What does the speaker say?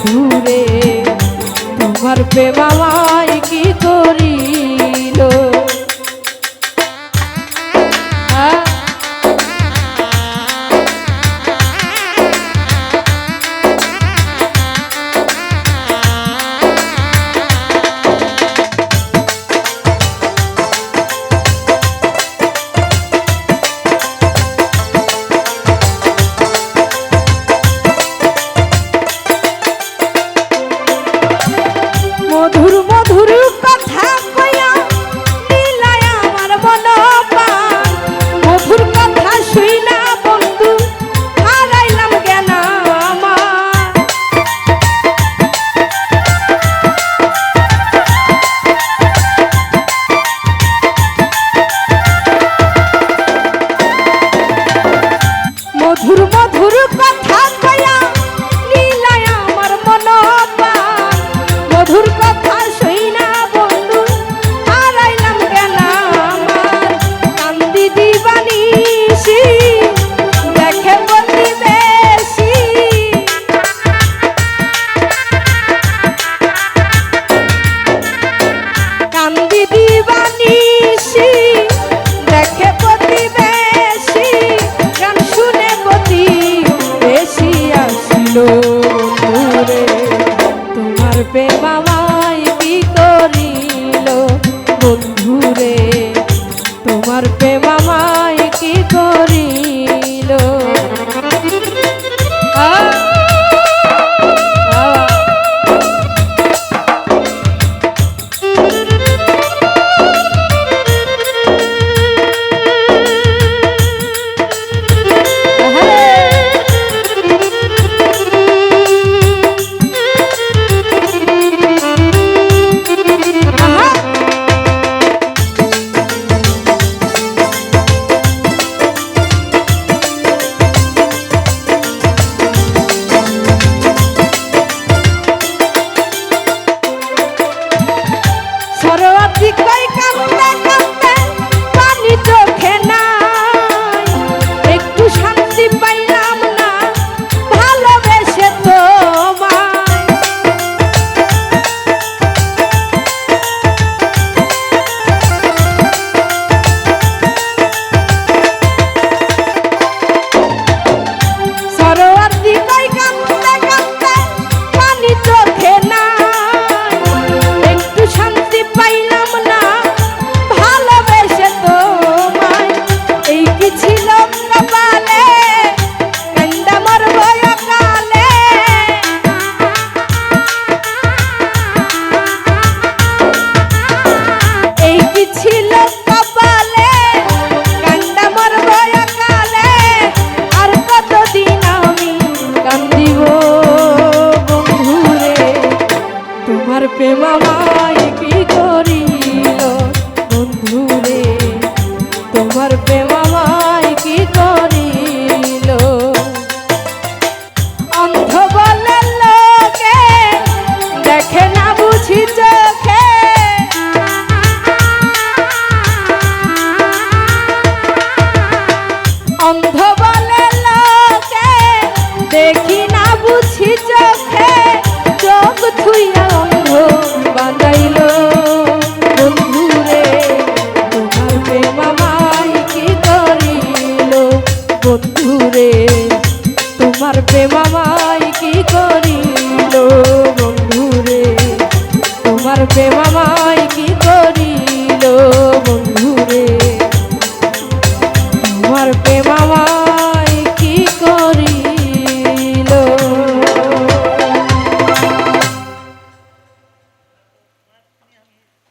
ঘুরে তোমার প্রেমালায় কি করি? মধুর মধুর কথা কয়া বন্ধুরে তোমার প্রেমামাই কি